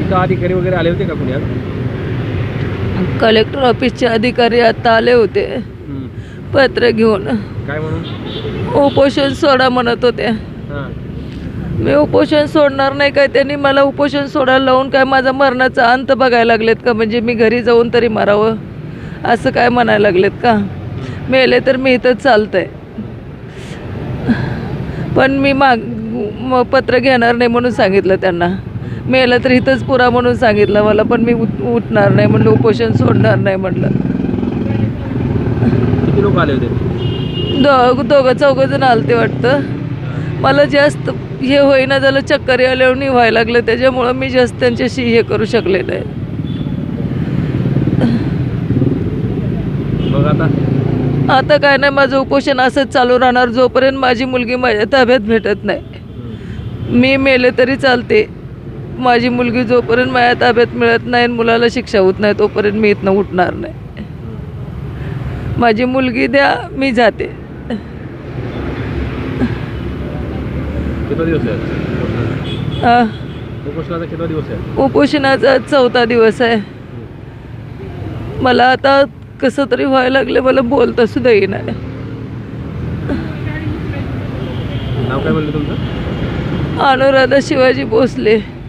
इथं अधिकारी वगैरे आले होते का कुणी कलेक्टर ऑफिसचे अधिकारी आता आले होते. पत्र घेऊन. काय म्हणून? उपोषण सोडा म्हणत होते हां. मी उपोषण सोडणार नाही काय त्यांनी मला उपोषण सोडायला लावून काय माझा मरणाचा अंत बघायला लागलेत का? म्हणजे मी घरी जाऊन तरी मारावं? असं काय म्हणायला लागलेत का? मेले तर मी इथंच चालतंय. पण मी माग म- पत्र घेणार नाही म्हणून सांगितलं त्यांना. मेलं तर इथंच पुरा म्हणून सांगितलं मला पण मी उठ उठणार नाही म्हणलं उपोषण सोडणार नाही म्हटलं आले होते? दो दोघं चौघं जण आलते वाटतं. मला जास्त हे होईना झालं चक्कर आल्यावर व्हायला लागलं. त्याच्यामुळं मी जास्त त्यांच्याशी हे करू शकले नाही. मग आता? आता काय नाही माझं उपोषण असंच चालू राहणार. जोपर्यंत माझी मुलगी माझ्या ताब्यात भेटत नाही. मी मेले तरी चालते. माझी मुलगी जोपर्यंत माझ्या ताब्यात मिळत नाही मुलाला शिक्षा होत नाही तोपर्यंत मी इथनं उठणार नाही. माझी मुलगी द्या मी जाते. आ, उपोषणाचा चौथा दिवस आहे. मला आता कसं तरी व्हायला लागलं मला बोलता सुद्धा तुमचं? अनुराधा शिवाजी भोसले.